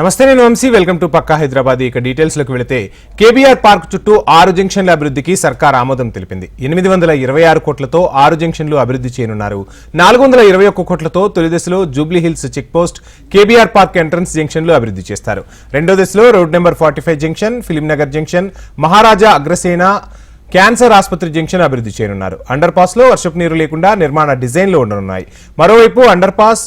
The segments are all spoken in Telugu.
నమస్తే నేను వంశీ వెల్కమ్ టు పక్కా హైదరాబాద్. ఇక డీటెయిల్స్లోకి వెళితే కేబీఆర్ పార్క్ చుట్టూ ఆరు జంక్షన్ల అభివృద్ధికి సర్కార్ ఆమోదం తెలిపింది. ఎనిమిది వందల ఇరవై ఆరు కోట్లతో ఆరు జంక్షన్లు అభివృద్ధి చేయనున్నారు. నాలుగు వందల ఇరవై ఒక్క కోట్లతో తొలి దశలో Jubilee Hills check post KBR park entrance జంక్షన్లు అభివృద్ధి చేస్తారు. రెండో దశలో road number forty five junction Filmnagar junction Maharaja Agrasen cancer ఆసుపత్రి జంక్షన్ అభివృద్ధి చేయనున్నారు. అండర్ పాస్లో వర్షపు నీరు లేకుండా నిర్మాణ డిజైన్లు ఉండనున్నాయి. మరోవైపు అండర్ పాస్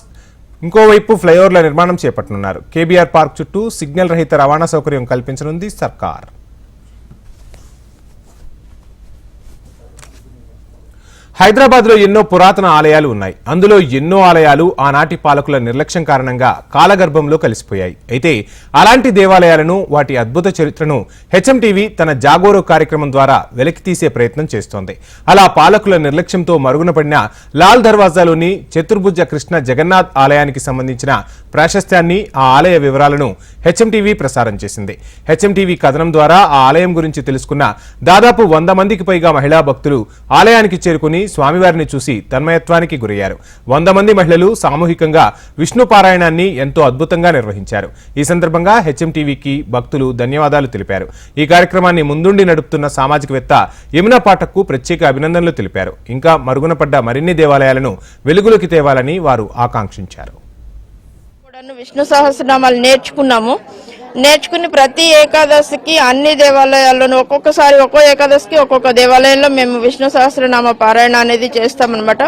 ఇంకోవైపు ఫ్లైఓవర్ల నిర్మాణం చేపట్టనున్నారు. కేబీఆర్ పార్క్ చుట్టూ సిగ్నల్ రహిత రవాణా సౌకర్యం కల్పించనుంది సర్కార్. హైదరాబాద్లో ఎన్నో పురాతన ఆలయాలు ఉన్నాయి. అందులో ఎన్నో ఆలయాలు ఆనాటి పాలకుల నిర్లక్ష్యం కారణంగా కాలగర్భంలో కలిసిపోయాయి. అయితే అలాంటి దేవాలయాలను వాటి అద్భుత చరిత్రను హెచ్ఎంటీవీ తన జాగోరో కార్యక్రమం ద్వారా వెలికి తీసే ప్రయత్నం చేస్తోంది. అలా పాలకుల నిర్లక్ష్యంతో మరుగున పడిన లాల్ దర్వాజాలోని చతుర్భుజ కృష్ణ జగన్నాథ్ ఆలయానికి సంబంధించిన ప్రాశస్త్యాన్ని ఆ ఆలయ వివరాలను హెచ్ఎంటీవీ ప్రసారం చేసింది. హెచ్ఎంటీవీ కథనం ద్వారా ఆ ఆలయం గురించి తెలుసుకున్న దాదాపు వంద మందికి పైగా మహిళా భక్తులు ఆలయానికి చేరుకుని స్వామివారిని చూసి తన్మయత్వానికి గురయ్యారు. వంద మంది మహిళలు సామూహికంగా విష్ణు పారాయణాన్ని ఎంతో అద్భుతంగా నిర్వహించారు. ఈ సందర్భంగా హెచ్ఎంటీవీకి భక్తులు ధన్యవాదాలు తెలిపారు. ఈ కార్యక్రమాన్ని ముందుండి నడుపుతున్న సామాజికవేత్త యమునా పాఠక్కు ప్రత్యేక అభినందనలు తెలిపారు. ఇంకా మరుగున పడ్డ మరిన్ని దేవాలయాలను వెలుగులోకి తేవాలని వారు ఆకాంక్షించారు. కూడాను విష్ణు సహస్రనామాలు నేర్చుకున్నాము. నేర్చుకుని ప్రతి ఏకాదశికి అన్ని దేవాలయాల్లోనూ ఒక్కొక్కసారి ఒక్కో ఏకాదశికి ఒక్కొక్క దేవాలయంలో మేము విష్ణు సహస్రనామ పారాయణ అనేది చేస్తామన్నమాట.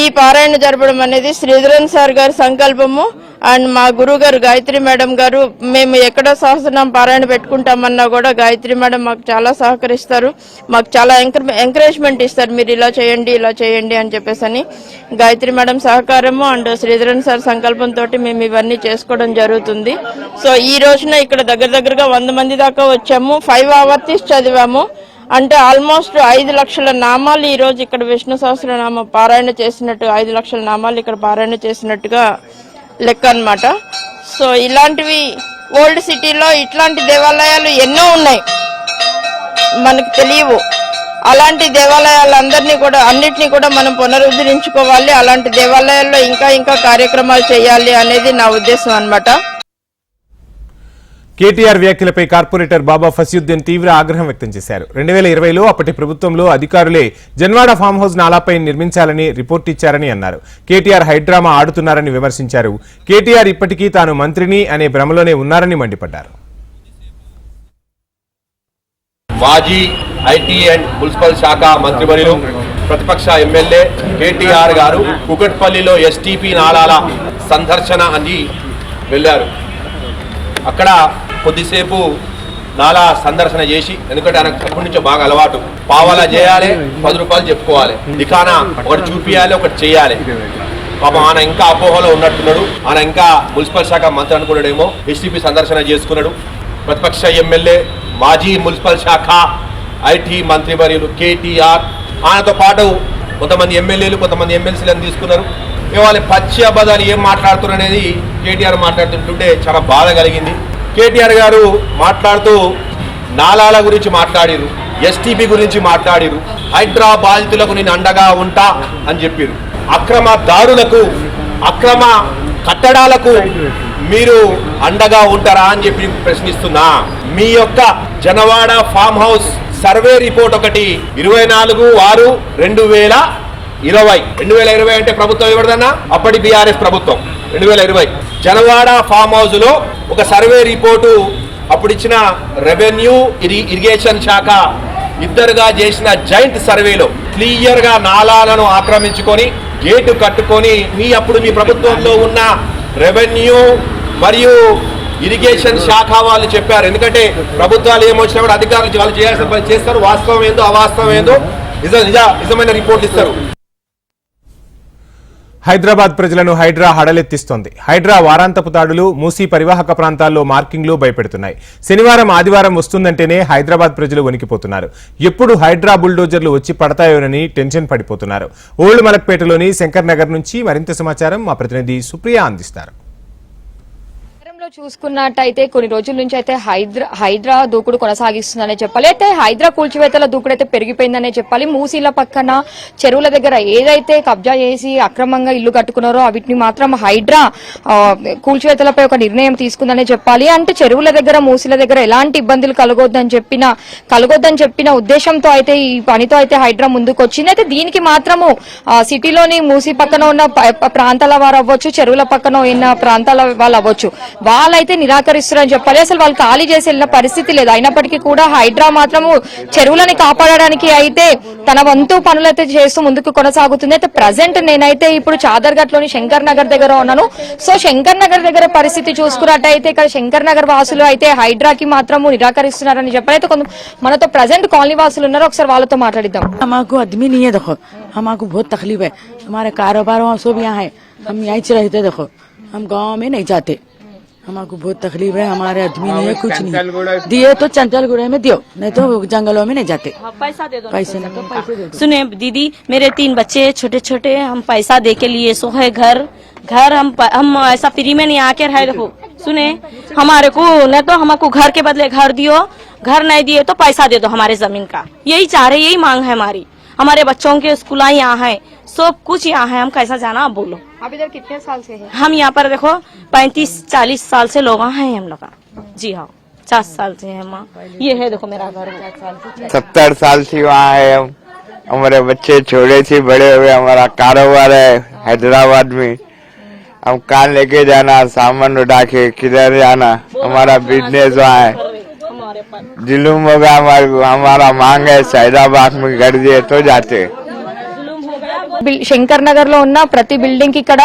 ఈ పారాయణ జరపడం అనేది శ్రీధరన్ సార్ గారి సంకల్పము. అండ్ మా గురువు గారు గాయత్రి మేడం గారు మేము ఎక్కడ సహస్రనామ పారాయణ పెట్టుకుంటామన్నా కూడా గాయత్రి మేడం మాకు చాలా సహకరిస్తారు. మాకు చాలా ఎంకరేజ్మెంట్ ఇస్తారు. మీరు ఇలా చేయండి ఇలా చేయండి అని చెప్పేసి అని గాయత్రి మేడం సహకారము అండ్ శ్రీధరన్ సార్ సంకల్పంతో మేము ఇవన్నీ చేసుకోవడం జరుగుతుంది. సో ఈ రోజున ఇక్కడ దగ్గర దగ్గరగా వంద మంది దాకా వచ్చాము. ఫైవ్ అవర్స్ చదివాము. అంటే ఆల్మోస్ట్ ఐదు లక్షల నామాలు ఈరోజు ఇక్కడ విష్ణు సహస్రనామ పారాయణ చేసినట్టు ఐదు లక్షల నామాలు ఇక్కడ పారాయణ చేసినట్టుగా లెక్క అన్నమాట. సో ఇలాంటివి ఓల్డ్ సిటీలో ఇట్లాంటి దేవాలయాలు ఎన్నో ఉన్నాయి. మనకు తెలియవు. అలాంటి దేవాలయాలందరినీ కూడా అన్నిటినీ కూడా మనం పునరుద్ధరించుకోవాలి. అలాంటి దేవాలయాల్లో ఇంకా ఇంకా కార్యక్రమాలు చేయాలి అనేది నా ఉద్దేశం అన్నమాట. కేటీఆర్ వ్యాఖ్యలపై కార్పొరేటర్ బాబా ఫసీయుద్దీన్ తీవ్ర ఆగ్రహం వ్యక్తం చేశారు. రెండు వేల ఇరవైలో అప్పటి ప్రభుత్వంలో అధికారులే జన్వాడ ఫామ్ హౌస్ నాలాపై నిర్మించాలని రిపోర్ట్ ఇచ్చారని అన్నారు. కేటీఆర్ హైడ్రామా ఆడుతున్నారని విమర్శించారు. కేటీఆర్ ఇప్పటికీ తాను మంత్రిని అనే భ్రమలోనే ఉన్నారని మండిపడ్డారు. మాజీ ఐటీ అండ్ మున్సిపల్ శాఖ మంత్రివర్యులు ప్రతిపక్ష ఎమ్మెల్యే కేటీఆర్ గారు కుకట్పల్లిలో ఎస్టీపీ నాళాల సందర్శన అని వెళ్ళారు. అక్కడ కొద్దిసేపు నాలా సందర్శన చేసి ఎందుకంటే ఆయనకు అప్పటి నుంచో బాగా అలవాటు. పావాలా చేయాలి పది రూపాయలు చెప్పుకోవాలి. దికానా ఒకటి చూపియాలి ఒకటి చేయాలి. పాపం ఆయన ఇంకా అపోహలో ఉన్నట్టున్నాడు. ఆయన ఇంకా మున్సిపల్ శాఖ మంత్రి అనుకున్నాడేమో ఎస్టీపీ సందర్శన చేసుకున్నాడు. ప్రతిపక్ష ఎమ్మెల్యే మాజీ మున్సిపల్ శాఖ ఐటీ మంత్రివర్యులు కేటీఆర్ ఆయనతో పాటు కొంతమంది ఎమ్మెల్యేలు కొంతమంది ఎమ్మెల్సీలను తీసుకున్నారు. ఇవాళ పచ్చి అబద్ధాలు ఏం మాట్లాడుతున్నారు అనేది కేటీఆర్ మాట్లాడుతుంటుంటే చాలా బాధ కలిగింది. కేటీఆర్ గారు మాట్లాడుతూ నాలాల గురించి మాట్లాడిరు ఎస్టీపీ గురించి మాట్లాడిరు హైడ్రా బాధితులకు నేను అండగా ఉంటా అని చెప్పారు. అక్రమ దారులకు అక్రమ కట్టడాలకు మీరు అండగా ఉంటారా అని చెప్పి ప్రశ్నిస్తున్నా. మీ యొక్క Janwada farm house survey report ఒకటి ఇరవై నాలుగు ఆరు రెండు వేల ఇరవై. రెండు వేల ఇరవై అంటే ప్రభుత్వం ఎవరిదన్నా? అప్పటి బీఆర్ఎస్ ప్రభుత్వం. రెండు వేల ఇరవై. జనవాడ ఫామ్ హౌస్లో ఒక సర్వే రిపోర్టు అప్పుడు ఇచ్చిన రెవెన్యూ ఇరి ఇరిగేషన్ శాఖ ఇద్దరుగా చేసిన జాయింట్ సర్వేలో క్లియర్గా నాలాలను ఆక్రమించుకొని గేటు కట్టుకొని మీ అప్పుడు మీ ప్రభుత్వంలో ఉన్న రెవెన్యూ మరియు ఇరిగేషన్ శాఖ వాళ్ళు చెప్పారు. ఎందుకంటే ప్రభుత్వాలు ఏమొచ్చినా కూడా అధికారులు వాళ్ళు చేయాల్సిన పని చేస్తారు. వాస్తవం ఏందో అవాస్తవం ఏందో నిజ నిజ నిజమైన రిపోర్ట్ ఇస్తారు. హైదరాబాద్ ప్రజలను హైడ్రా హడలెత్తిస్తోంది. హైడ్రా వారాంతపు దాడులు మూసీ పరివాహక ప్రాంతాల్లో మార్కింగ్లు భయపెడుతున్నాయి. శనివారం ఆదివారం వస్తుందంటేనే హైదరాబాద్ ప్రజలు వణికిపోతున్నారు. ఎప్పుడు హైడ్రా బుల్డోజర్లు వచ్చి పడతాయోనని టెన్షన్ పడిపోతున్నారు. ఓల్డ్ మలక్పేటలోని శంకర్ నగర్ నుంచి మరింత సమాచారం మా ప్రతినిధి సుప్రియ అందిస్తారు. లో చూసుకున్నట్టయితే కొన్ని రోజుల నుంచి అయితే హైదరా హైదరా దూకుడు కొనసాగిస్తుందనే చెప్పాలి. అయితే హైదరా కూల్చివేతల దూకుడు అయితే పెరిగిపోయిందనే చెప్పాలి. మూసీల పక్కన చెరువుల దగ్గర ఏదైతే కబ్జా చేసి అక్రమంగా ఇల్లు కట్టుకున్నారో వీటిని మాత్రం హైడ్రా కూల్చివేతలపై ఒక నిర్ణయం తీసుకుందనే చెప్పాలి. అంటే చెరువుల దగ్గర మూసీల దగ్గర ఎలాంటి ఇబ్బందులు కలగొద్దని చెప్పిన కలగొద్దని చెప్పిన ఉద్దేశంతో అయితే ఈ పనితో అయితే హైడ్రా ముందుకు వచ్చింది అయితే దీనికి మాత్రము సిటీలోని మూసీ పక్కన ఉన్న ప- ప్రాంతాల వారు అవ్వచ్చు చెరువుల పక్కన ఉన్న ప్రాంతాల వాళ్ళు అవ్వచ్చు వాళ్ళైతే నిరాకరిస్తున్నారని చెప్పాలి అసలు వాళ్ళు ఖాళీ చేసి వెళ్ళిన పరిస్థితి లేదు అయినప్పటికీ కూడా హైడ్రా మాత్రము చెరువులని కాపాడడానికి అయితే తన వంతు పనులైతే చేస్తూ ముందుకు కొనసాగుతుంది అయితే ప్రజెంట్ నేనైతే ఇప్పుడు చాదర్ఘట్ లోని శంకర్ నగర్ దగ్గర ఉన్నాను సో శంకర్ నగర్ దగ్గర పరిస్థితి చూసుకున్నట్టయితే ఇక్కడ శంకర్ నగర్ వాసులు అయితే హైడ్రాకి మాత్రము నిరాకరిస్తున్నారని చెప్పాలి అయితే కొంత మనతో ప్రజెంట్ కాలనీ వాసులు ఉన్నారు ఒకసారి వాళ్ళతో మాట్లాడిద్దాం हमारे आदमी नहीं है देखो हमारे बहुत तकलीफ है हमारे कारोबार वहाँ सब यहाँ है हम यहीं से रहते देखो हम गांव में नहीं जाते हमारे बहुत तकलीफ़ है हमारे आदमी नहीं है कुछ नहीं। दिए तो चंचलगुड़े में दियो नहीं तो जंगलों में नहीं जाते। पैसा दे दो पैसे नहीं। तो पैसे दे दो। सुने दीदी मेरे तीन बच्चे छोटे छोटे हम पैसा दे के लिए सो है घर। घर हम हम ऐसा फ्री में नहीं आके रहे देखो सुने हमारे को नहीं तो हमको घर के बदले घर दियो घर नहीं दिए तो पैसा दे दो हमारे ज़मीन का। यही चाह रहे यही मांग है हमारी। हमारे बच्चों के स्कूल यहाँ है। सब कुछ यहाँ है हम कैसा जाना आप बोलो। आप इधर कितने साल से है? हम यहाँ पर देखो पैंतीस चालीस साल से लोग हैं हम लोग। का। जी हाँ पचास साल से है माँ ये है देखो मेरा घर। सत्तर साल से वहाँ है हम। हमारे बच्चे छोटे से बड़े हुए हमारा कारोबार है हैदराबाद में। हम कहाँ लेके जाना सामान उठा के किधर जाना हमारा बिज़नेस वहाँ है। जुलूम होगा हमारे हमारा मांग है सैदाबाद में घर दिए तो जाते। శంకర్ నగర్ లో ఉన్న ప్రతి బిల్డింగ్ కి ఇక్కడ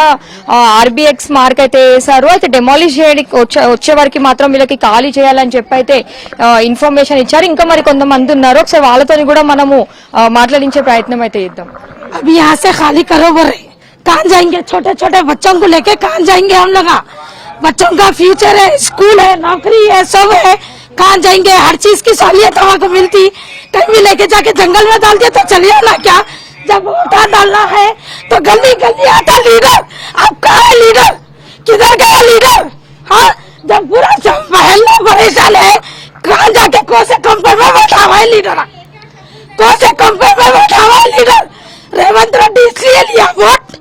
ఆర్బిఎక్స్ మార్క్ అయితే వేశారు అయితే డెమాలిష్ చేయడానికి వచ్చే వచ్చే వరకు మాత్రం వీళ్ళకి ఖాళీ చేయాలని చెప్పి అయితే ఇన్ఫర్మేషన్ ఇచ్చారు ఇంకా మరి కొంతమంది ఉన్నారు ఒకసారి వాళ్ళతో కూడా మనము ఆ, మాట్లాడించే ప్రయత్నం అయితే చేద్దాం अब यहाँ से खाली करो बोल रहे कहाँ जाएंगे छोटे छोटे बच्चों को लेके कहाँ जाएंगे हम लोग बच्चों का फ्यूचर है स्कूल है नौकरी है सब है कहाँ जाएंगे हर चीज की सहूलियत हमको मिलती कहीं भी लेके जाके जंगल में डाल दिया तो चलिए ना क्या जब वोटा डालना है तो गली गली आता लीडर। अब कहा है लीडर? किधर गया लीडर हाँ जब पूरा महल्ला परेशान है कहाँ जाके कौन से कंपनी में बैठा हुआ है लीडर कौन से कंपनी में बैठा हुआ है लीडर रेवंत रेड्डी इसलिए लिया वोट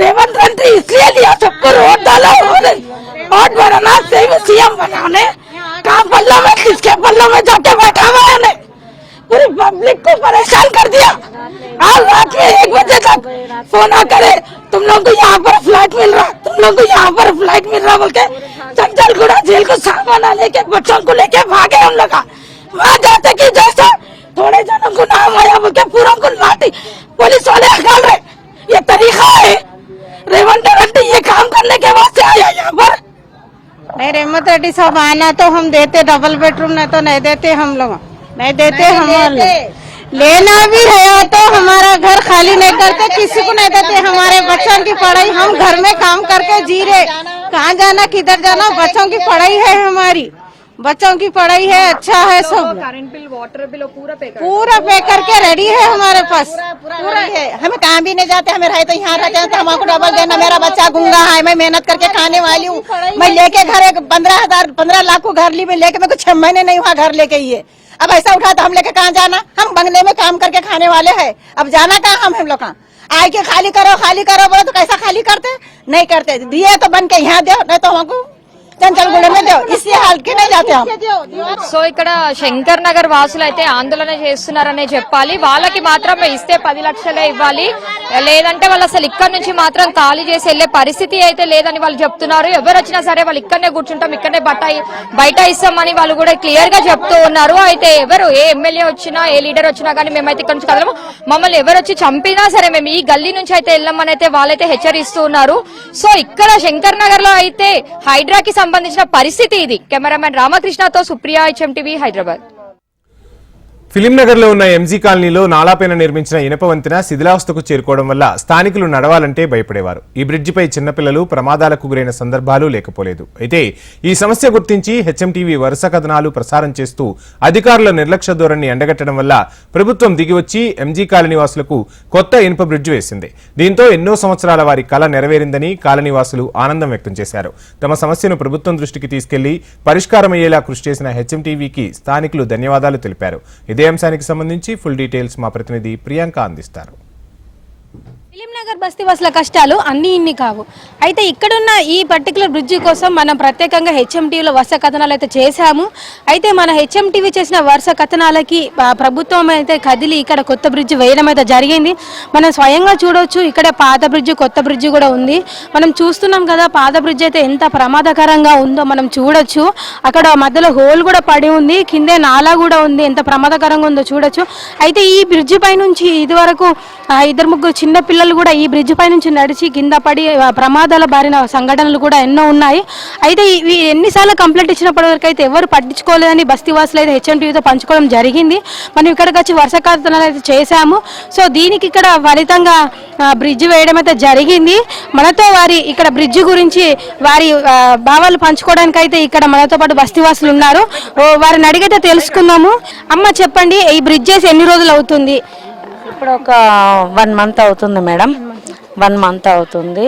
रेवंत रेड्डी इसलिए लिया सबको वोट डाला उन्होंने वोट बनाना से सीएम बनाने कहाँ पल्ला में किसके पल्ला में जाके बैठा हुआ है ने पूरी पब्लिक को परेशान कर दिया आज रात में एक बजे तक आ करे। तुम लोग को यहाँ पर फ़्लाइट मिल रहा। तुम लोग को यहाँ पर फ़्लाइट मिल रहा बोल के चंचलगुड़ा जेल को सामान लेके बच्चों को लेके भागे हम लोग। वहाँ जाते कि जैसा थोड़े जनों को नाम आया बोल के पूरा को लाठी पुलिस वाले हकाल रहे। ये तरीका है। रेवंत रेड्डी ये काम करने के वास्ते आया यहाँ पर। नहीं रेमत रेड्डी साहब आना तो हम देते डबल बेडरूम नहीं तो नहीं देते हम लोग। नहीं देते हम लेना भी है तो हमारा देते किसी को नहीं देते हमारे बच्चों की पढ़ाई हम घर में काम करके जी रहे। कहाँ जाना किधर जाना बच्चों की पढ़ाई है हमारी। बच्चों की पढ़ाई है अच्छा है सब। करंट बिल वाटर बिल पूरा पे पूरा पे करके रेडी है हमारे पास। पूरा है। हमें कहाँ भी नहीं जाते हमें रहे तो यहाँ रहते हैं तो हमको डबल देना मेरा बच्चा गूँगा है मैं मेहनत करके खाने वाली हूँ। मैं लेके घर एक पंद्रह हज़ार पंद्रह लाख को घर ली मैं लेके मेरे को छह महीने नहीं हुआ घर लेके ये। अब ऐसा उठा तो हम लेके कहाँ जाना? हम बंगले में काम करके खाने वाले है। अब जाना कहाँ हम हम लोग कहाँ? आए के खाली करो खाली करो, बोलो तो कैसा खाली करते? नहीं करते। दिए तो बन के यहाँ दो, नहीं तो हमको चंचलगुड़े में दो इसलिए हाल के नहीं जाते हम సో ఇక్కడ శంకర్ నగర్ వాసులు అయితే ఆందోళన చేస్తున్నారనే చెప్పాలి వాళ్ళకి మాత్రం ఇస్తే పది లక్షలే ఇవ్వాలి లేదంటే వాళ్ళు అసలు ఇక్కడ నుంచి మాత్రం ఖాళీ చేసి వెళ్లే పరిస్థితి అయితే లేదని వాళ్ళు చెప్తున్నారు ఎవరు వచ్చినా సరే వాళ్ళు ఇక్కడనే కూర్చుంటాం ఇక్కడనే బట్ట బయట ఇస్తామని వాళ్ళు కూడా క్లియర్ గా చెప్తూ ఉన్నారు అయితే ఎవరు ఏ ఎమ్మెల్యే వచ్చినా ఏ లీడర్ వచ్చినా కానీ మేమైతే ఇక్కడ నుంచి కదలము మమ్మల్ని ఎవరు వచ్చి చంపినా సరే మేము ఈ గల్లీ నుంచి అయితే వెళ్ళమని అయితే వాళ్ళైతే హెచ్చరిస్తూ ఉన్నారు సో ఇక్కడ శంకర్ నగర్ లో అయితే హైడ్రాకి సంబంధించిన పరిస్థితి ఇది. కెమెరామెన్ రామకృష్ణతో Supriya HM TV Hyderabad. Film ఉన్న ఎంజీ కాలనీలో నాలాపైన నిర్మించిన ఇనప వంతెన శిథిలావస్థకు చేరుకోవడం వల్ల స్థానికులు నడవాలంటే భయపడేవారు. ఈ బ్రిడ్జిపై చిన్నపిల్లలు ప్రమాదాలకు గురైన సందర్భాలు లేకపోలేదు. అయితే ఈ సమస్య గుర్తించి హెచ్ఎంటీవీ వరుస కథనాలు ప్రసారం చేస్తూ అధికారుల నిర్లక్ష్య ధోరణి ఎండగట్టడం వల్ల ప్రభుత్వం దిగివచ్చి ఎంజీ కాలనీ వాసులకు కొత్త ఇనుప బ్రిడ్జ్ వేసింది. దీంతో ఎన్నో సంవత్సరాల వారి కళ నెరవేరిందని కాలనీవాసులు ఆనందం వ్యక్తం చేశారు. తమ సమస్యను ప్రభుత్వం దృష్టికి తీసుకెళ్ళి పరిష్కారమయ్యేలా కృషి చేసిన హెచ్ఎంటీవీకి స్థానికులు ధన్యవాదాలు తెలిపారు. ఇదే అంశానికి సంబంధించి ఫుల్ డీటెయిల్స్ మా ప్రతినిధి ప్రియాంక అందిస్తారు. ఫిలింనగర్ నగర్ కష్టాలు అన్ని ఇన్ని కావు. అయితే ఇక్కడున్న ఈ పర్టికులర్ బ్రిడ్జి కోసం మనం ప్రత్యేకంగా హెచ్ఎంటీవీలో వరుస కథనాలు అయితే చేశాము. అయితే మన హెచ్ఎంటీవీ చేసిన వరుస కథనాలకి ప్రభుత్వం అయితే కదిలి ఇక్కడ కొత్త బ్రిడ్జి వేయడం అయితే జరిగింది. మనం స్వయంగా చూడొచ్చు ఇక్కడ పాత బ్రిడ్జి కొత్త బ్రిడ్జి కూడా ఉంది. మనం చూస్తున్నాం కదా పాత బ్రిడ్జి అయితే ఎంత ప్రమాదకరంగా ఉందో మనం చూడొచ్చు. అక్కడ మధ్యలో హోల్ కూడా పడి ఉంది కిందే నాలా కూడా ఉంది ఎంత ప్రమాదకరంగా ఉందో చూడొచ్చు. అయితే ఈ బ్రిడ్జి పై నుంచి ఇదివరకు వరకు ఇద్దరు ముగ్గురు చిన్న పిల్లలు కూడా ఈ బ్రిడ్జ్ పై నుంచి నడిచి కింద పడి ప్రమాదాల బారిన సంఘటనలు కూడా ఎన్నో ఉన్నాయి. అయితే ఇవి ఎన్నిసార్లు కంప్లైంట్ ఇచ్చినప్పటి వరకు అయితే ఎవరు పట్టించుకోలేదని బస్తీవాసులు అయితే హెచ్ఎంటీవీతో పంచుకోవడం జరిగింది. మనం ఇక్కడికి వచ్చి వర్ష కథనాలు అయితే చేశాము. సో దీనికి ఇక్కడ ఫలితంగా బ్రిడ్జ్ వేయడం అయితే జరిగింది. మనతో వారి ఇక్కడ బ్రిడ్జ్ గురించి వారి భావాలు పంచుకోవడానికి అయితే ఇక్కడ మనతో పాటు బస్తీవాసులు ఉన్నారు. వారిని అడిగితే తెలుసుకుందాము. అమ్మ చెప్పండి ఈ బ్రిడ్జ్ చేసి ఎన్ని రోజులు అవుతుంది? ఇప్పుడు ఒక వన్ మంత్ అవుతుంది మేడం వన్ మంత్ అవుతుంది.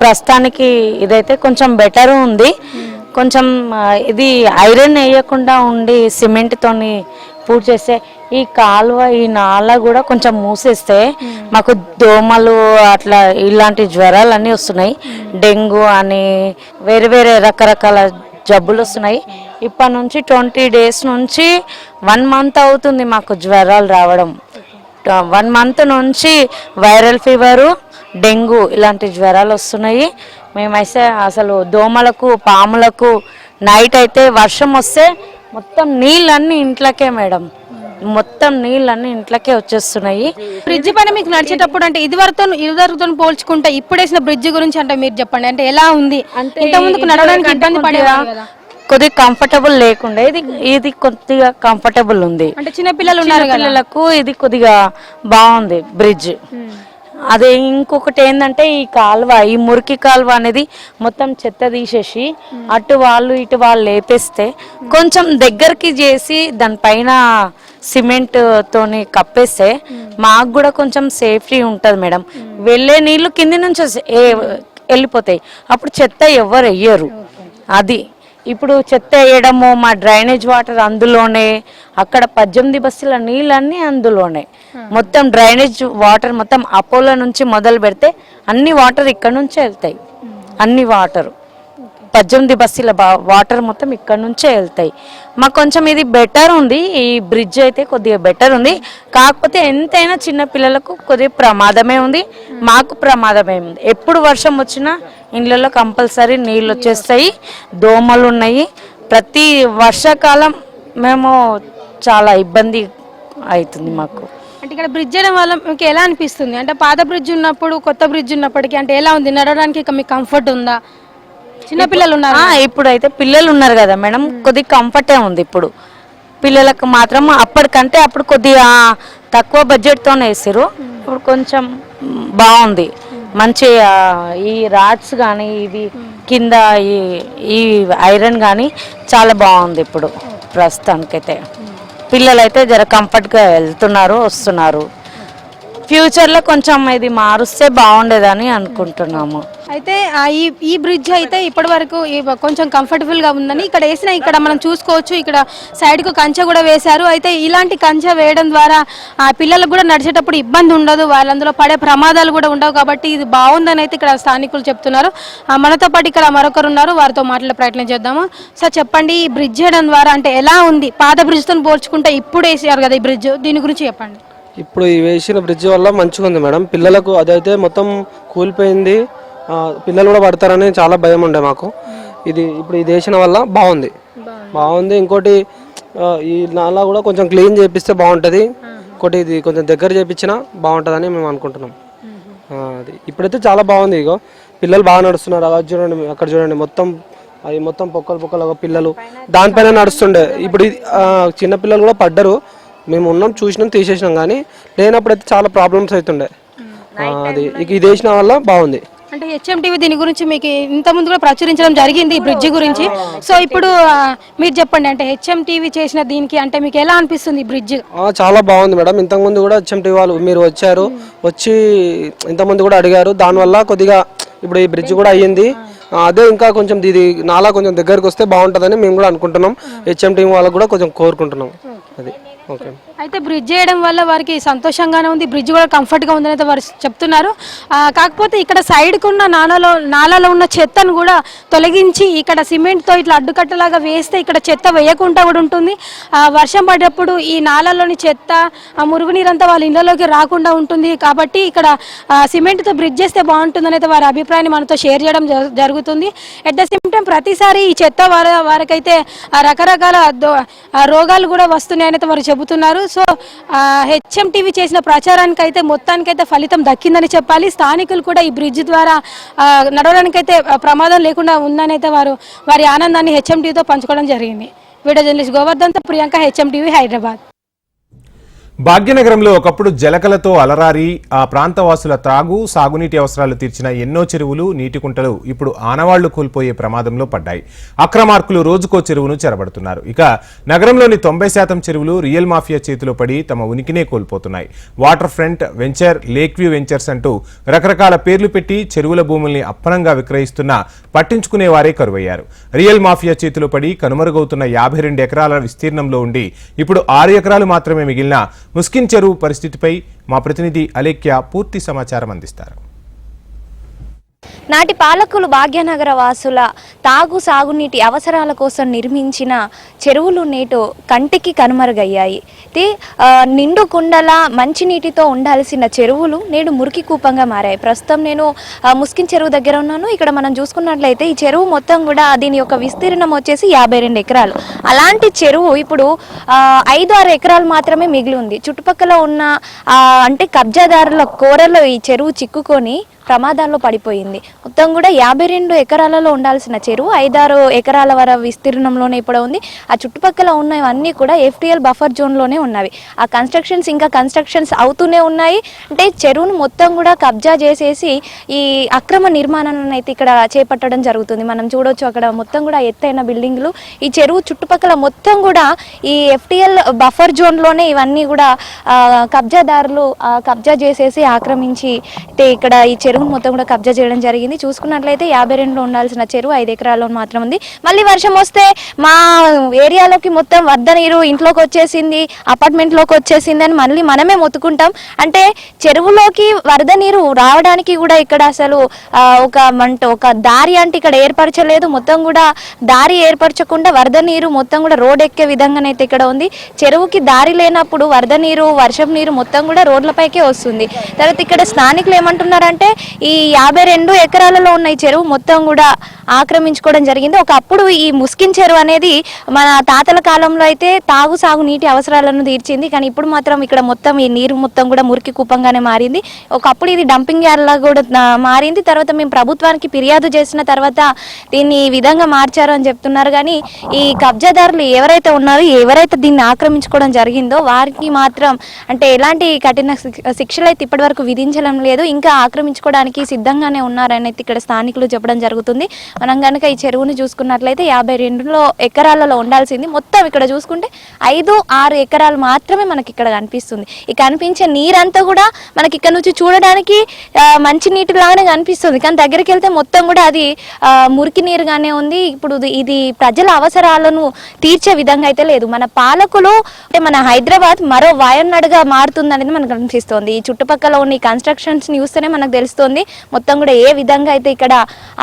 ప్రస్తుతానికి ఇదైతే కొంచెం బెటర్ ఉంది. కొంచెం ఇది ఐరన్ వేయకుండా ఉండి సిమెంట్తోని పూర్తి చేస్తే ఈ కాలువ ఈ నాల కూడా కొంచెం మూసేస్తే మాకు దోమలు అట్లా ఇలాంటి జ్వరాలు అన్నీ వస్తున్నాయి. డెంగ్యూ అని వేరే వేరే రకరకాల జబ్బులు వస్తున్నాయి. ఇప్పటి నుంచి ట్వంటీ డేస్ నుంచి వన్ మంత్ అవుతుంది మాకు జ్వరాలు రావడం. వన్ మంత్ నుంచి వైరల్ ఫీవరు డెంగ్యూ ఇలాంటి జ్వరాలు వస్తున్నాయి. మేమైతే అసలు దోమలకు పాములకు నైట్ అయితే వర్షం వస్తే మొత్తం నీళ్ళన్నీ ఇంట్లోకే మేడం. మొత్తం నీళ్ళన్నీ ఇంట్లోకే వచ్చేస్తున్నాయి. బ్రిడ్జ్ పైన మీకు నడిచేటప్పుడు అంటే ఇది వరతో ఇది వరకుతో పోల్చుకుంటే ఇప్పుడు వేసిన బ్రిడ్జ్ గురించి అంటే మీరు చెప్పండి. అంటే ఎలా ఉంది? అంటే ఇంత ముందుకు నడవడానికి ఇబ్బంది పడేవారు కదా. కొద్దిగా కంఫర్టబుల్ లేకుండే. ఇది ఇది కొద్దిగా కంఫర్టబుల్ ఉంది. అంటే చిన్న పిల్లలు ఉన్నారు పిల్లలకు ఇది కొద్దిగా బాగుంది బ్రిడ్జ్ అదే ఇంకొకటి ఏంటంటే ఈ కాలువ ఈ మురికి కాలువ అనేది మొత్తం చెత్త తీసేసి అటు వాళ్ళు ఇటు వాళ్ళు లేపేస్తే కొంచెం దగ్గరికి చేసి దానిపైన సిమెంట్ తోని కప్పేస్తే మాకు కూడా కొంచెం సేఫ్టీ ఉంటుంది మేడం. వెళ్ళే నీళ్ళు కింది నుంచి వెళ్ళిపోతాయి. అప్పుడు చెత్త ఎవరు వెయ్యరు అది. ఇప్పుడు చెత్త వేయడము మా డ్రైనేజ్ వాటర్ అందులోనే అక్కడ పద్దెనిమిది బస్సుల నీళ్ళన్నీ అందులోనే. మొత్తం డ్రైనేజ్ వాటర్ మొత్తం అపోలో నుంచి మొదలు పెడితే అన్ని వాటర్ ఇక్కడ నుంచే వెళ్తాయి. అన్ని వాటర్. పద్దెనిమిది బస్సుల బా- వాటర్ మొత్తం ఇక్కడ నుంచే వెళ్తాయి. మాకు కొంచెం ఇది బెటర్ ఉంది. ఈ బ్రిడ్జ్ అయితే కొద్దిగా బెటర్ ఉంది. కాకపోతే ఎంతైనా చిన్న పిల్లలకు కొద్దిగా ప్రమాదమే ఉంది. మాకు ప్రమాదమే ఉంది. ఎప్పుడు వర్షం వచ్చినా ఇండ్లలో కంపల్సరీ నీళ్ళు వచ్చేస్తాయి. దోమలు ఉన్నాయి ప్రతి వర్షాకాలం మేము చాలా ఇబ్బంది అవుతుంది మాకు. అంటే ఇక్కడ బ్రిడ్జ్ చేయడం వల్ల మీకు ఎలా అనిపిస్తుంది? అంటే పాత బ్రిడ్జ్ ఉన్నప్పుడు కొత్త బ్రిడ్జ్ ఉన్నప్పటికీ అంటే ఎలా ఉంది? నడవడానికి ఇక మీకు కంఫర్ట్ ఉందా? చిన్న పిల్లలు ఉన్నారు ఇప్పుడు అయితే పిల్లలు ఉన్నారు కదా మేడం. కొద్దిగా కంఫర్టే ఉంది ఇప్పుడు. పిల్లలకు మాత్రం అప్పటికంటే అప్పుడు కొద్దిగా తక్కువ బడ్జెట్తోనే వేసారు ఇప్పుడు కొంచెం బాగుంది. మంచి ఈ రాడ్స్ కానీ ఇవి కింద ఈ ఈ ఐరన్ కానీ చాలా బాగుంది ఇప్పుడు ప్రస్తుతానికైతే. పిల్లలైతే జర కంఫర్ట్గా వెళ్తున్నారు వస్తున్నారు. ఫ్యూచర్లో కొంచెం ఇది మారుస్తే బాగుండేదని అనుకుంటున్నాము. అయితే ఆ ఈ ఈ బ్రిడ్జ్ అయితే ఇప్పటి వరకు కొంచెం కంఫర్టబుల్గా ఉందని ఇక్కడ వేసిన ఇక్కడ మనం చూసుకోవచ్చు. ఇక్కడ సైడ్కు కంచె కూడా వేశారు. అయితే ఇలాంటి కంచె వేయడం ద్వారా ఆ పిల్లలకు కూడా నడిచేటప్పుడు ఇబ్బంది ఉండదు. వాళ్ళందులో పడే ప్రమాదాలు కూడా ఉండవు కాబట్టి ఇది బాగుందని అయితే ఇక్కడ స్థానికులు చెప్తున్నారు. ఆ, మనతో పాటు ఇక్కడ మరొకరు ఉన్నారు. వారితో మాట్లాడే ప్రయత్నం చేద్దాము. సార్ చెప్పండి ఈ బ్రిడ్జ్ చేయడం ద్వారా అంటే ఎలా ఉంది? పాత బ్రిడ్జ్తో పోల్చుకుంటే ఇప్పుడు వేసారు కదా ఈ బ్రిడ్జ్ దీని గురించి చెప్పండి. ఇప్పుడు ఈ వేసిన బ్రిడ్జ్ వల్ల మంచిగా ఉంది మేడం. పిల్లలకు అదైతే మొత్తం కూలిపోయింది. పిల్లలు కూడా పడతారని చాలా భయం ఉండే మాకు. ఇది ఇప్పుడు ఇది వేసిన వల్ల బాగుంది. బాగుంది. ఇంకోటి ఈ నాలా కూడా కొంచెం క్లీన్ చేపిస్తే బాగుంటుంది. ఇంకోటి ఇది కొంచెం దగ్గర చేపించినా బాగుంటుందని మేము అనుకుంటున్నాం. అది ఇప్పుడైతే చాలా బాగుంది ఇగో. పిల్లలు బాగా నడుస్తున్నారు. అలా చూడండి అక్కడ చూడండి. మొత్తం అది మొత్తం పొక్కలు పొక్కలు పిల్లలు దానిపైన నడుస్తుండే. ఇప్పుడు ఇది, ఆ, చిన్న పిల్లలు కూడా పడ్డరు. మేము ఉన్నాం చూసినాం తీసేసినాం కానీ లేనప్పుడు అయితే చాలా ప్రాబ్లమ్స్ అవుతుండే ఆ, అది ఇక ఇది వేసిన వల్ల బాగుంది. అంటే హెచ్ఎం టీవీ దీని గురించి మీకు ఇంత ముందు కూడా ప్రచురించడం జరిగింది ఈ బ్రిడ్జి గురించి. సో ఇప్పుడు ఆ, మీరు చెప్పండి అంటే హెచ్ఎం టీవీ చేసిన దీనికి అంటే మీకు ఎలా అనిపిస్తుంది ఈ బ్రిడ్జ్ ఆ, చాలా బాగుంది మేడం. ఇంతకుముందు కూడా హెచ్ఎంటీ వాళ్ళు మీరు వచ్చారు వచ్చి ఇంతకుముందు కూడా అడిగారు. దానివల్ల కొద్దిగా ఇప్పుడు ఈ బ్రిడ్జ్ కూడా అయ్యింది. ఆ, అదే ఇంకా కొంచెం ఇది నాలా కొంచెం దగ్గరకు వస్తే బాగుంటుందని మేము కూడా అనుకుంటున్నాం. హెచ్ఎం టీం వాళ్ళకు కూడా కొంచెం కోరుకుంటున్నాం. అది. Okay. అయితే బ్రిడ్జ్ చేయడం వల్ల వారికి సంతోషంగానే ఉంది. బ్రిడ్జ్ కూడా కంఫర్ట్గా ఉందని అయితే వారు చెప్తున్నారు. కాకపోతే ఇక్కడ సైడ్కు ఉన్న నాలలో నాలలో ఉన్న చెత్తను కూడా తొలగించి ఇక్కడ సిమెంట్తో ఇట్లా అడ్డుకట్టలాగా వేస్తే ఇక్కడ చెత్త వేయకుండా కూడా ఉంటుంది. వర్షం పడ్డప్పుడు ఈ నాలలోని చెత్త ఆ మురుగునీరంతా వాళ్ళ ఇళ్ళలోకి రాకుండా ఉంటుంది. కాబట్టి ఇక్కడ సిమెంట్తో బ్రిడ్జ్ చేస్తే బాగుంటుందని అయితే వారి అభిప్రాయాన్ని మనతో షేర్ చేయడం జరుగుతుంది. అట్ ద సేమ్ టైం ప్రతిసారి ఈ చెత్త వారి వారికైతే రకరకాల దో- రోగాలు కూడా వస్తున్నాయని అయితే వారు చెబుతున్నారు. సో హెచ్ఎం టీవీ చేసిన ప్రచారానికి అయితే మొత్తానికైతే ఫలితం దక్కిందని చెప్పాలి. స్థానికులు కూడా ఈ బ్రిడ్జ్ ద్వారా ఆ, నడవడానికైతే ప్రమాదం లేకుండా ఉందని అయితే వారు వారి ఆనందాన్ని హెచ్ఎం టీవీతో పంచుకోవడం జరిగింది. వీడియో జర్నలిస్ట్ గోవర్ధన్తో ప్రియాంక హెచ్ఎం టీవీ హైదరాబాద్. భాగ్యనగరంలో ఒకప్పుడు జలకలతో అలరారి ఆ ప్రాంతవాసుల త్రాగు సాగునీటి అవసరాలు తీర్చిన ఎన్నో చెరువులు నీటి కుంటలు ఇప్పుడు ఆనవాళ్ళు కోల్పోయే ప్రమాదంలో పడ్డాయి. అక్రమార్కులు రోజుకో చెరువును చెరబడుతున్నారు. ఇక నగరంలోని తొంభై శాతం చెరువులు రియల్ మాఫియా చేతిలో పడి తమ ఉనికినే కోల్పోతున్నాయి. Water front venture lake view ventures అంటూ రకరకాల పేర్లు పెట్టి చెరువుల భూముల్ని అప్పనంగా విక్రయిస్తున్నా పట్టించుకునే వారే కరువయ్యారు. రియల్ మాఫియా చేతిలో పడి కనుమరుగవుతున్న యాభై రెండు ఎకరాల విస్తీర్ణంలో ఉండి ఇప్పుడు ఆరు ఎకరాలు మాత్రమే మిగిలిన ముస్కిన్ చెరువు పరిస్థితిపై మా ప్రతినిధి అలేఖ్య పూర్తి సమాచారం అందిస్తారు. నాటి పాలకులు భాగ్యనగర వాసుల తాగు సాగునీటి అవసరాల కోసం నిర్మించిన చెరువులు నేటు కంటికి కనుమరుగయ్యాయి. నిండు కుండల మంచినీటితో ఉండాల్సిన చెరువులు నేడు మురికి కూపంగా మారాయి. ప్రస్తుతం నేను ముస్కిన్ చెరువు దగ్గర ఉన్నాను. ఇక్కడ మనం చూసుకున్నట్లయితే ఈ చెరువు మొత్తం కూడా దీని యొక్క విస్తీర్ణం వచ్చేసి యాభై రెండు ఎకరాలు. అలాంటి చెరువు ఇప్పుడు ఐదు ఆరు ఎకరాలు మాత్రమే మిగిలి ఉంది. చుట్టుపక్కల ఉన్న అంటే కబ్జాదారుల కోరలో ఈ చెరువు చిక్కుకొని ప్రమాదాల్లో పడిపోయింది. మొత్తం కూడా యాభై రెండు ఎకరాలలో ఉండాల్సిన చెరువు ఐదారు ఎకరాల వర విస్తీర్ణంలోనే ఇప్పుడు ఉంది. ఆ చుట్టుపక్కల ఉన్నవన్నీ కూడా ఎఫ్టిఎల్ బఫర్ జోన్లోనే ఉన్నవి. ఆ కన్స్ట్రక్షన్స్ ఇంకా కన్స్ట్రక్షన్స్ అవుతూనే ఉన్నాయి. అంటే చెరువును మొత్తం కూడా కబ్జా చేసేసి ఈ అక్రమ నిర్మాణాలను అయితే ఇక్కడ చేపట్టడం జరుగుతుంది. మనం చూడొచ్చు అక్కడ మొత్తం కూడా ఎత్తైన బిల్డింగ్లు. ఈ చెరువు చుట్టుపక్కల మొత్తం కూడా ఈ ఎఫ్టిఎల్ బఫర్ జోన్లోనే ఇవన్నీ కూడా కబ్జాదారులు కబ్జా చేసేసి ఆక్రమించి అయితే ఇక్కడ ఈ చెరువు చెరువును మొత్తం కూడా కబ్జా చేయడం జరిగింది. చూసుకున్నట్లయితే యాభై రెండులో ఉండాల్సిన చెరువు ఐదు ఎకరాల్లో మాత్రం ఉంది. మళ్ళీ వర్షం వస్తే మా ఏరియాలోకి మొత్తం వరద నీరు ఇంట్లోకి వచ్చేసింది అపార్ట్మెంట్లోకి వచ్చేసింది అని మళ్ళీ మనమే మొత్తుకుంటాం. అంటే చెరువులోకి వరద నీరు రావడానికి కూడా ఇక్కడ అసలు ఒక మంట ఒక దారి అంటే ఇక్కడ ఏర్పరచలేదు. మొత్తం కూడా దారి ఏర్పరచకుండా వరద నీరు మొత్తం కూడా రోడ్ ఎక్కే విధంగానైతే ఇక్కడ ఉంది. చెరువుకి దారి లేనప్పుడు వరద నీరు వర్షం నీరు మొత్తం కూడా రోడ్లపైకే వస్తుంది. తర్వాత ఇక్కడ స్థానికులు ఏమంటున్నారంటే ఈ యాభై రెండు ఎకరాలలో ఉన్న ఈ చెరువు మొత్తం కూడా ఆక్రమించుకోవడం జరిగింది. ఒకప్పుడు ఈ ముస్కిన్ చెరువు అనేది మన తాతల కాలంలో అయితే తాగు సాగు నీటి అవసరాలను తీర్చింది. కానీ ఇప్పుడు మాత్రం ఇక్కడ మొత్తం ఈ నీరు మొత్తం కూడా మురికి కూపంగానే మారింది. ఒకప్పుడు ఇది డంపింగ్ యార్డ్లా కూడా మారింది. తర్వాత మేము ప్రభుత్వానికి ఫిర్యాదు చేసిన తర్వాత దీన్ని ఈ విధంగా మార్చారు అని చెప్తున్నారు. కానీ ఈ కబ్జాదారులు ఎవరైతే ఉన్నారో ఎవరైతే దీన్ని ఆక్రమించుకోవడం జరిగిందో వారికి మాత్రం అంటే ఎలాంటి కఠిన శిక్ష- శిక్షలు అయితే ఇప్పటివరకు విధించడం లేదు. ఇంకా ఆక్రమించుకోవడం ఆక్రమించుకోవడానికి సిద్ధంగానే ఉన్నారని అయితే ఇక్కడ స్థానికులు చెప్పడం జరుగుతుంది. మనం కనుక ఈ చెరువును చూసుకున్నట్లయితే యాభై రెండులో ఎకరాలలో ఉండాల్సింది. మొత్తం ఇక్కడ చూసుకుంటే ఐదు ఆరు ఎకరాలు మాత్రమే మనకి ఇక్కడ కనిపిస్తుంది. ఈ కనిపించే నీరంతా కూడా మనకి ఇక్కడ నుంచి చూడడానికి మంచి నీటి లాగానే కనిపిస్తుంది. కానీ దగ్గరికి వెళ్తే మొత్తం కూడా అది మురికి నీరుగానే ఉంది. ఇప్పుడు ఇది- ప్రజల అవసరాలను తీర్చే విధంగా అయితే లేదు. మన పాలకులు అంటే మన హైదరాబాద్ మరో వాయనాడుగా మారుతుంది అనేది మనకు కనిపిస్తుంది. ఈ చుట్టుపక్కల ఉన్న ఈ కన్స్ట్రక్షన్స్ చూస్తేనే మనకు తెలుస్తుంది. మొత్తం కూడా ఏ విధంగా అయితే ఇక్కడ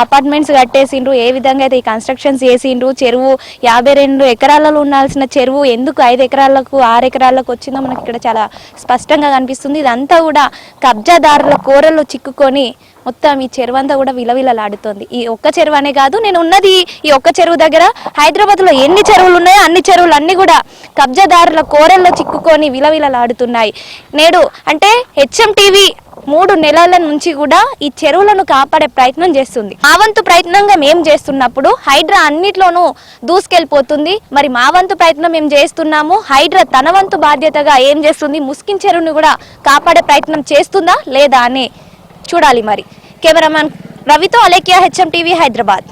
అపార్ట్మెంట్స్ కట్టేసిండ్రు ఏ విధంగా అయితే ఈ కన్స్ట్రక్షన్స్ చేసిండ్రు చెరువు యాభై రెండు ఎకరాలలో ఉండాల్సిన చెరువు ఎందుకు ఐదు ఎకరాలకు ఆరు ఎకరాలకు వచ్చిందో మనకి ఇక్కడ చాలా స్పష్టంగా కనిపిస్తుంది. ఇదంతా కూడా కబ్జాదారుల కోరల్లో చిక్కుకొని మొత్తం ఈ చెరువు అంతా కూడా విలవిలలాడుతోంది. ఈ ఒక్క చెరువు అనే కాదు నేను ఉన్నది ఈ ఒక్క చెరువు దగ్గర. హైదరాబాద్లో ఎన్ని చెరువులు ఉన్నాయో అన్ని చెరువులు అన్ని కూడా కబ్జాదారుల కోరల్లో చిక్కుకొని విలవిలలాడుతున్నాయి. నేడు అంటే హెచ్ఎం టీవీ మూడు నెలల నుంచి కూడా ఈ చెరువులను కాపాడే ప్రయత్నం చేస్తుంది. మా వంతు ప్రయత్నంగా మేము చేస్తున్నప్పుడు హైడ్రా అన్నిట్లోనూ దూసుకెళ్ళిపోతుంది. మరి మా వంతు ప్రయత్నం మేము చేస్తున్నాము. హైడ్రా తన వంతు బాధ్యతగా ఏం చేస్తుంది? ముస్కిన్ చెరువును కూడా కాపాడే ప్రయత్నం చేస్తుందా లేదా అని చూడాలి మరి. కెమెరామ్యాన్ రవితో అలేఖ్య హెచ్ఎం టీవీ హైదరాబాద్.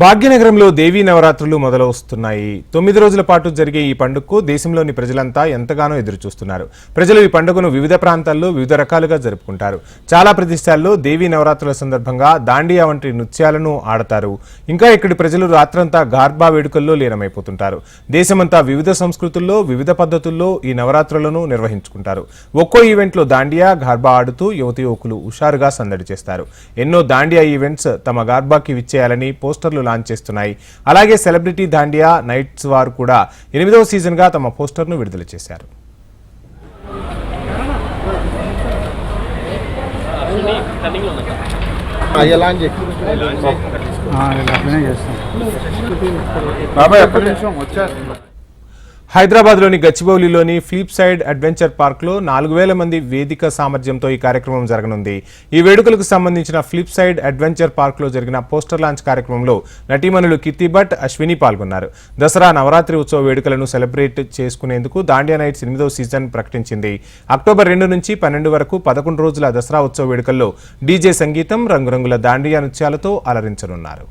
భాగ్యనగరంలో దేవీ నవరాత్రులు మొదలవుతున్నాయి తొమ్మిది రోజుల పాటు జరిగే ఈ పండుగకు దేశంలోని ప్రజలంతా ఎంతగానో ఎదురుచూస్తున్నారు. ప్రజలు ఈ పండుగను వివిధ ప్రాంతాల్లో వివిధ రకాలుగా జరుపుకుంటారు. చాలా ప్రదేశాల్లో దేవీ నవరాత్రుల సందర్భంగా దాండియా వంటి నృత్యాలను ఆడతారు. ఇంకా ఇక్కడి ప్రజలు రాత్రంతా గార్బా వేడుకల్లో లీనమైపోతుంటారు. దేశమంతా వివిధ సంస్కృతుల్లో వివిధ పద్ధతుల్లో ఈ నవరాత్రులను నిర్వహించుకుంటారు. ఒక్కో ఈవెంట్లో దాండియా గార్బా ఆడుతూ యువతి యువకులు హుషారుగా సందడి చేస్తారు. ఎన్నో దాండియా ఈవెంట్స్ తమ గార్బాకి విచ్చేయాలని పోస్టర్లు లాంచ్ చేస్తున్నాయి. అలాగే సెలబ్రిటీ దాండియా నైట్స్ వారు కూడా ఎనిమిదవ సీజన్గా తమ పోస్టర్ను విడుదల చేశారు. హైదరాబాద్లోని గచ్చిబౌలిలోని ఫ్లిప్సైడ్ అడ్వెంచర్ పార్క్లో నాలుగు వేల మంది వేదిక సామర్థ్యంతో ఈ కార్యక్రమం జరగనుంది. ఈ వేడుకలకు సంబంధించిన ఫ్లిప్ సైడ్ అడ్వెంచర్ పార్క్లో జరిగిన పోస్టర్ లాంచ్ కార్యక్రమంలో నటీమణులు కిత్తి భట్ అశ్విని పాల్గొన్నారు. దసరా నవరాత్రి ఉత్సవ వేడుకలను సెలబ్రేట్ చేసుకునేందుకు దాండియా నైట్స్ ఎనిమిదవ సీజన్ ప్రకటించింది. అక్టోబర్ రెండు నుంచి పన్నెండు వరకు పదకొండు రోజుల దసరా ఉత్సవ వేడుకల్లో డీజే సంగీతం రంగురంగుల దాండియా నృత్యాలతో అలరించనున్నారు.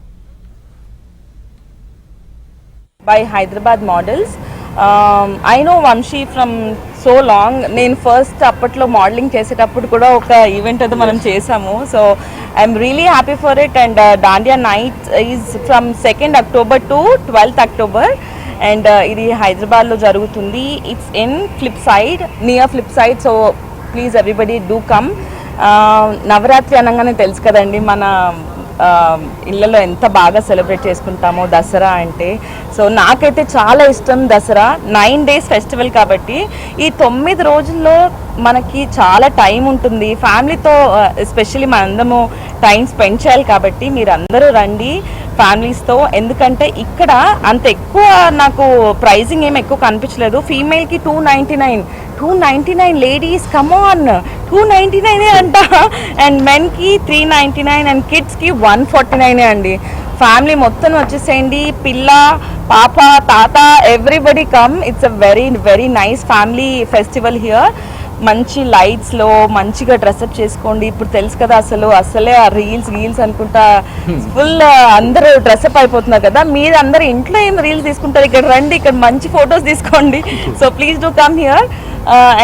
By Hyderabad models. I know Vamshi from so long నేను ఫస్ట్ అప్పట్లో మోడలింగ్ చేసేటప్పుడు కూడా ఒక ఈవెంట్ అయితే మనం చేసాము. So I'm really happy for it and Dandiya night is from second October to twelfth October and ఇది హైదరాబాద్లో జరుగుతుంది. It's in flip side near flip side so please everybody do come Navratri అనగానే తెలుసు కదండి మన ఇళ్ళలో ఎంత బాగా సెలబ్రేట్ చేసుకుంటామో దసరా అంటే. సో నాకైతే చాలా ఇష్టం దసరా. నైన్ డేస్ ఫెస్టివల్ కాబట్టి ఈ తొమ్మిది రోజుల్లో మనకి చాలా టైం ఉంటుంది. ఫ్యామిలీతో ఎస్పెషల్లీ మనందరము టైం స్పెండ్ చేయాలి కాబట్టి మీరు అందరూ రండి. ఫ్యామిలీస్తో ఎందుకంటే ఇక్కడ అంత ఎక్కువ నాకు ప్రైజింగ్ ఏం ఎక్కువ కనిపించలేదు. ఫీమేల్కి two ninety nine two ninety nine ladies come on two ninety నైనే అంట. అండ్ మెన్కి త్రీ నైంటీ నైన్ అండ్ కిడ్స్కి వన్ ఫార్టీ నైనే అండి. ఫ్యామిలీ మొత్తం వచ్చేసేయండి. పిల్ల పాప తాత everybody come it's a very very nice family festival here మంచి లైట్స్లో మంచిగా డ్రెస్అప్ చేసుకోండి. ఇప్పుడు తెలుసు కదా అసలు అసలే ఆ రీల్స్ రీల్స్ అనుకుంటా ఫుల్ అందరూ డ్రెస్అప్ అయిపోతున్నారు కదా. మీరు అందరు ఇంట్లో ఏం రీల్స్ తీసుకుంటారు? ఇక్కడ రండి ఇక్కడ మంచి ఫొటోస్ తీసుకోండి. So please do come here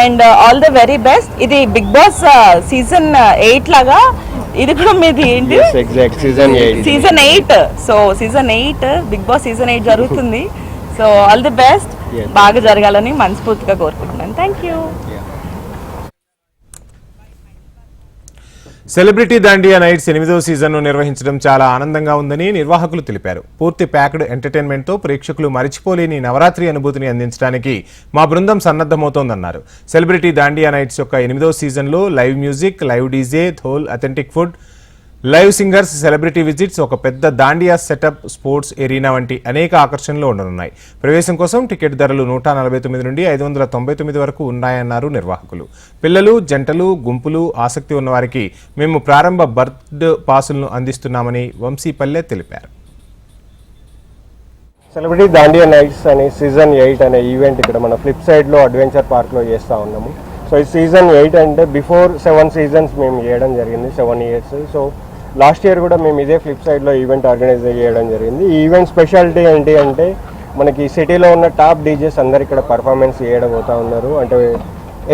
and all the very best ఇది బిగ్ బాస్ సీజన్ ఎయిట్ లాగా. ఇది కూడా మీది ఏంటి? Season eight so season eight Bigg Boss season eight జరుగుతుంది. సో ఆల్ ది బెస్ట్ బాగా జరగాలని మనస్ఫూర్తిగా కోరుకుంటున్నాను. Thank you celebrity Dandiya nights ఎనిమిదవ సీజన్ను నిర్వహించడం చాలా ఆనందంగా ఉందని నిర్వాహకులు తెలిపారు. పూర్తి ప్యాక్డ్ ఎంటర్టైన్మెంట్తో ప్రేక్షకులు మరిచిపోలేని నవరాత్రి అనుభూతిని అందించడానికి మా బృందం సన్నద్ధమవుతోందన్నారు. సెలబ్రిటీ దాండియా నైట్స్ యొక్క ఎనిమిదవ సీజన్లో live music live DJ dhol authentic food live singers celebrity visits ఒక పెద్ద దాండియా సెటప్ స్పోర్ట్స్ ఎరీనా వంటి అనేక ఆకర్షణలు ఉండనున్నాయి. ప్రవేశం కోసం టికెట్ ధరలు నూట నలభై తొమ్మిది నుండి ఐదు వందల తొంభై తొమ్మిది వరకు ఉన్నాయన్నారు నిర్వాహకులు. పిల్లలు జంటలు గుంపులు ఆసక్తి ఉన్నవారికి మేము ప్రారంభ బర్త్ పాసులను అందిస్తున్నామని వంశీపల్లె తెలిపారు. సెలబ్రిటీ దాండియా నైట్స్ అనే సీజన్ ఎయిట్ అనే ఈవెంట్ ఇక్కడ మన ఫ్లిప్ సైడ్లో అడ్వెంచర్ పార్క్లో చేస్తూ ఉన్నాము. సో ఈ సీజన్ ఎయిట్ అంటే బిఫోర్ సెవెన్ సీజన్స్ మేము చేయడం జరిగింది seven years. So last year కూడా మేము ఇదే ఫ్లిప్ సైడ్లో ఈవెంట్ ఆర్గనైజ్ చేయడం జరిగింది. ఈ ఈవెంట్ స్పెషాలిటీ ఏంటి అంటే మనకి సిటీలో ఉన్న టాప్ డీజేస్ అందరు ఇక్కడ పర్ఫార్మెన్స్ చేయడం పోతా ఉన్నారు. అంటే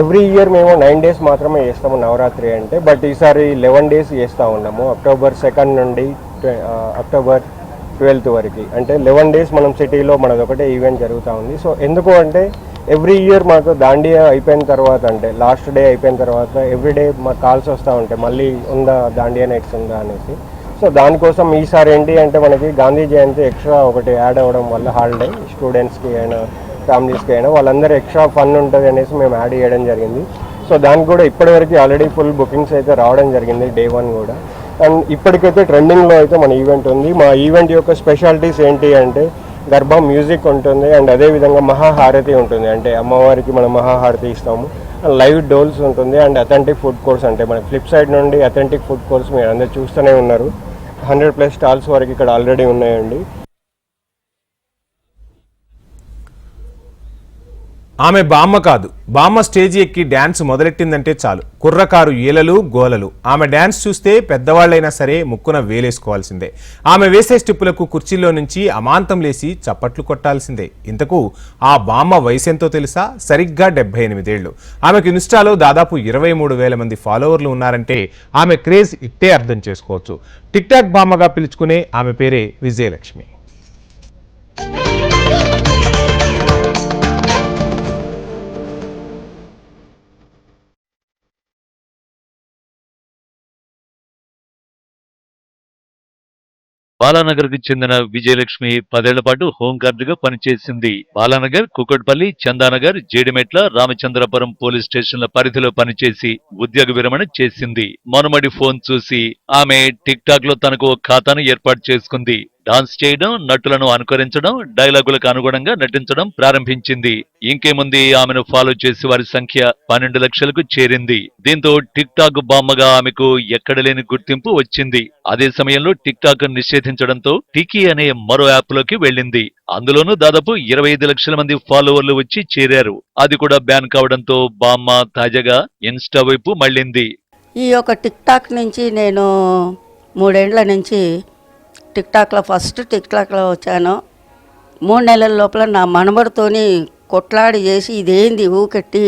ఎవ్రీ ఇయర్ మేము నైన్ డేస్ మాత్రమే చేస్తాము నవరాత్రి అంటే బట్ ఈసారి లెవెన్ డేస్ చేస్తూ ఉన్నాము. అక్టోబర్ సెకండ్ నుండి అక్టోబర్ ట్వెల్త్ వరకు. అంటే లెవెన్ డేస్ మనం సిటీలో మనది ఒకటే ఈవెంట్ జరుగుతూ ఉంది. సో ఎందుకు అంటే ఎవ్రీ ఇయర్ మాకు దాండియా అయిపోయిన తర్వాత అంటే లాస్ట్ డే అయిపోయిన తర్వాత ఎవ్రీ డే మాకు కాల్స్ వస్తూ ఉంటాయి. మళ్ళీ ఉందా దాండియా నైట్స్ ఉందా అనేసి. సో దానికోసం ఈసారి ఏంటి అంటే మనకి గాంధీ జయంతి ఎక్స్ట్రా ఒకటి యాడ్ అవ్వడం వల్ల హాలిడే స్టూడెంట్స్కి అయినా ఫ్యామిలీస్కి అయినా వాళ్ళందరూ ఎక్స్ట్రా ఫన్ ఉంటుంది అనేసి మేము యాడ్ చేయడం జరిగింది. సో దానికి కూడా ఇప్పటివరకు ఆల్రెడీ ఫుల్ బుకింగ్స్ అయితే రావడం జరిగింది డే వన్ కూడా. అండ్ ఇప్పటికైతే ట్రెండింగ్లో అయితే మన ఈవెంట్ ఉంది. మా ఈవెంట్ యొక్క స్పెషాలిటీస్ ఏంటి అంటే గర్భం మ్యూజిక్ ఉంటుంది అండ్ అదేవిధంగా మహాహారతి ఉంటుంది. అంటే అమ్మవారికి మనం మహాహారతి ఇస్తాము. లైవ్ డోల్స్ ఉంటుంది అండ్ అథెంటిక్ ఫుడ్ కోర్స్ అంటే మన ఫ్లిప్ సైడ్ నుండి అథెంటిక్ ఫుడ్ కోర్స్ మీరు అందరు చూస్తూనే ఉన్నారు. హండ్రెడ్ ప్లస్ స్టాల్స్ వరకు ఇక్కడ ఆల్రెడీ ఉన్నాయండి. ఆమె బామ్మ కాదు. బామ్మ స్టేజి ఎక్కి డ్యాన్స్ మొదలెట్టిందంటే చాలు. కుర్రకారు ఈలలు గోలలు. ఆమె డ్యాన్స్ చూస్తే పెద్దవాళ్ళైనా సరే ముక్కున వేలేసుకోవాల్సిందే. ఆమె వేసే స్టెప్పులకు కుర్చీలో నుంచి అమాంతం లేసి చప్పట్లు కొట్టాల్సిందే. ఇంతకు ఆ బామ్మ వయసెంతో తెలుసా? సరిగ్గా డెబ్బై ఎనిమిదేళ్ళు ఆమెకు ఇన్స్టాలో దాదాపు ఇరవై మూడు వేల మంది ఫాలోవర్లు ఉన్నారంటే ఆమె క్రేజ్ ఇట్టే అర్థం చేసుకోవచ్చు. టిక్టాక్ బామ్మగా పిలుచుకునే ఆమె పేరే విజయలక్ష్మి. బాలానగర్కి చెందిన విజయలక్ష్మి పదేళ్ళ పాటు హోంగార్డుగా పనిచేసింది. బాలానగర్ కుకట్పల్లి చందానగర్ జేడిమెట్ల రామచంద్రపురం పోలీస్ స్టేషన్ల పరిధిలో పనిచేసి ఉద్యోగ విరమణ చేసింది. మనుమడి ఫోన్ చూసి ఆమె టిక్ టాక్లో తనకు ఓ ఖాతాను ఏర్పాటు చేసుకుంది. డాన్స్ చేయడం నటులను అనుకరించడం డైలాగులకు అనుగుణంగా నటించడం ప్రారంభించింది. ఇంకేముంది? ఆమెను ఫాలో చేసి వారి సంఖ్య పన్నెండు లక్షలకు చేరింది. దీంతో టిక్ టాక్ బామ్మగా ఆమెకు ఎక్కడ లేని గుర్తింపు వచ్చింది. అదే సమయంలో టిక్ టాక్ నిషేధించడంతో టికీ అనే మరో యాప్లోకి వెళ్ళింది. అందులోనూ దాదాపు ఇరవై ఐదు లక్షల మంది ఫాలోవర్లు వచ్చి చేరారు. అది కూడా బ్యాన్ కావడంతో బామ్మ తాజాగా ఇన్స్టా వైపు మళ్ళింది. ఈ యొక్క టిక్ టాక్ నుంచి నేను మూడేండ్ల నుంచి టిక్ టాక్లో ఫస్ట్ టిక్ టాక్లో వచ్చాను. మూడు నెలల లోపల నా మనబడితోని కొట్లాడి చేసి ఇదేంది ఊకెట్టి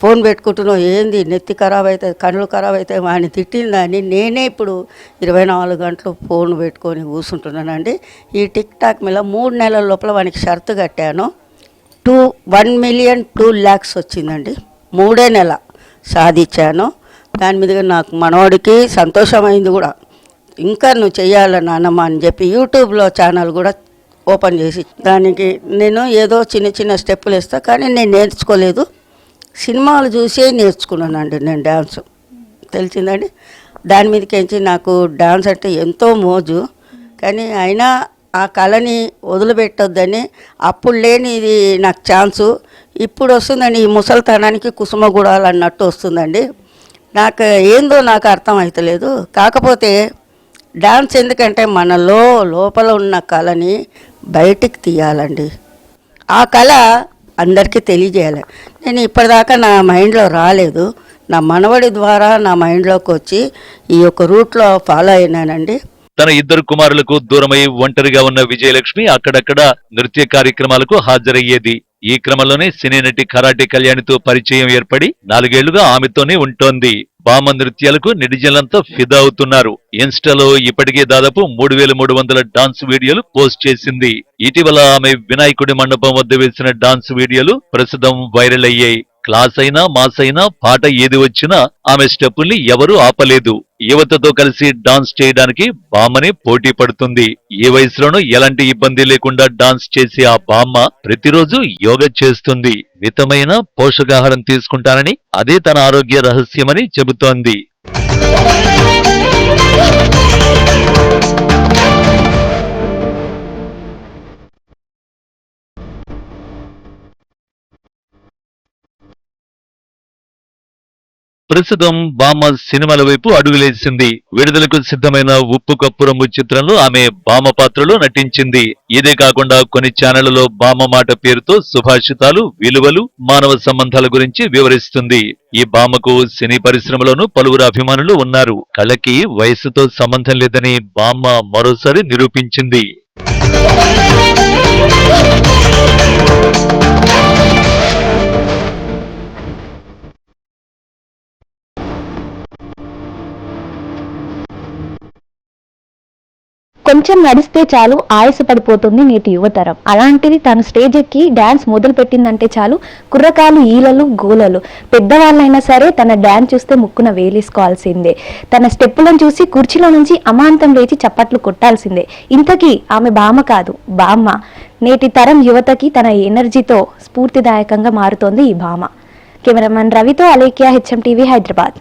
ఫోన్ పెట్టుకుంటున్నావు? ఏంది? నెత్తి ఖరాబ్ అవుతుంది కళ్ళు ఖరాబ్ అవుతాయి వాడిని తిట్టిందని నేనే ఇప్పుడు ఇరవై నాలుగు గంటలు ఫోన్ పెట్టుకొని కూర్చుంటున్నానండి ఈ టిక్ టాక్ మీద మూడు నెలల లోపల వానికి షరతు కట్టాను. Two one million two lakhs వచ్చిందండి. మూడే నెల సాధించాను. దాని మీదుగా నాకు మనవాడికి సంతోషమైంది కూడా. ఇంకా నువ్వు చేయాలి నాన్నమ్మ అని చెప్పి యూట్యూబ్లో ఛానల్ కూడా ఓపెన్ చేసి దానికి నేను ఏదో చిన్న చిన్న స్టెప్పులు ఇస్తా కానీ నేను నేర్చుకోలేదు. సినిమాలు చూసే నేర్చుకున్నానండి నేను డ్యాన్స్. తెలిసిందండి? దాని మీదకించి నాకు డాన్స్ అంటే ఎంతో మోజు. కానీ అయినా ఆ కళని వదిలిపెట్టొద్దని అప్పుడు లేని ఇది నాకు ఛాన్సు. ఇప్పుడు వస్తుందండి ఈ ముసలితనానికి కుసుమగూడాలు అన్నట్టు వస్తుందండి. నాకు ఏందో నాకు అర్థం అవుతలేదు కాకపోతే డాన్స్ ఎందుకంటే మనలో లోపల ఉన్న కళని బయటికి తీయాలండి. ఆ కళ అందరికీ తెలియజేయాలి. నేను ఇప్పటిదాకా నా మైండ్లో రాలేదు. నా మనవడి ద్వారా నా మైండ్లోకి వచ్చి ఈ యొక్క రూట్లో ఫాలో అయినానండి. తన ఇద్దరు కుమారులకు దూరమై ఒంటరిగా ఉన్న విజయలక్ష్మి అక్కడక్కడ నృత్య కార్యక్రమాలకు హాజరయ్యేది. ఈ క్రమంలోనే సినీ నటి కరాటే కళ్యాణితో పరిచయం ఏర్పడి నాలుగేళ్ళుగా ఆమెతోనే ఉంటోంది. బామ నృత్యాలకు నెటిజన్లంతా ఫిదా అవుతున్నారు. ఇన్స్టాలో ఇప్పటికే దాదాపు మూడు వేల మూడు వందల డాన్స్ వీడియోలు పోస్ట్ చేసింది. ఇటీవల ఆమె వినాయకుడి మండపం వద్ద వేసిన డాన్స్ వీడియోలు ప్రస్తుతం వైరల్ అయ్యాయి. క్లాస్ అయినా మాస్ అయినా పాట ఏది వచ్చినా ఆమె స్టెప్పుల్ని ఎవరూ ఆపలేదు. యువతతో కలిసి డాన్స్ చేయడానికి బామ్మని పోటీ పడుతుంది. ఏ వయసులోనూ ఎలాంటి ఇబ్బంది లేకుండా డాన్స్ చేసే ఆ బామ్మ ప్రతిరోజు యోగ చేస్తుంది. మితమైన పోషకాహారం తీసుకుంటానని అదే తన ఆరోగ్య రహస్యమని చెబుతోంది. ప్రస్తుతం బామ్మ సినిమాల వైపు అడుగులేసింది విడుదలకు సిద్ధమైన ఉప్పు కప్పురము చిత్రంలో ఆమె బామ్మ పాత్రలో నటించింది. ఇదే కాకుండా కొన్ని ఛానళ్ళలో బామ్మ మాట పేరుతో సుభాషితాలు విలువలు మానవ సంబంధాల గురించి వివరిస్తుంది. ఈ బామ్మకు సినీ పరిశ్రమలోనూ పలువురు అభిమానులు ఉన్నారు. కళకి వయసుతో సంబంధం లేదని బామ్మ మరోసారి నిరూపించింది. కొంచెం నడిస్తే చాలు ఆయాసపడిపోతుంది నేటి యువతరం. అలాంటిది తను స్టేజ్ ఎక్కి డాన్స్ మొదలు పెట్టిందంటే చాలు కుర్రకాలు ఈలలు గోలలు. పెద్దవాళ్ళైనా సరే తన డాన్స్ చూస్తే ముక్కున వేలేసుకోవాల్సిందే. తన స్టెప్పులను చూసి కుర్చీలో నుంచి అమాంతం లేచి చప్పట్లు కొట్టాల్సిందే. ఇంతకీ ఆమె బామ కాదు బామ్మ. నేటి తరం యువతకి తన ఎనర్జీతో స్ఫూర్తిదాయకంగా మారుతోంది ఈ భామ కెమెరామెన్ రవితో అలేఖ్య హెచ్ఎం టీవీ హైదరాబాద్.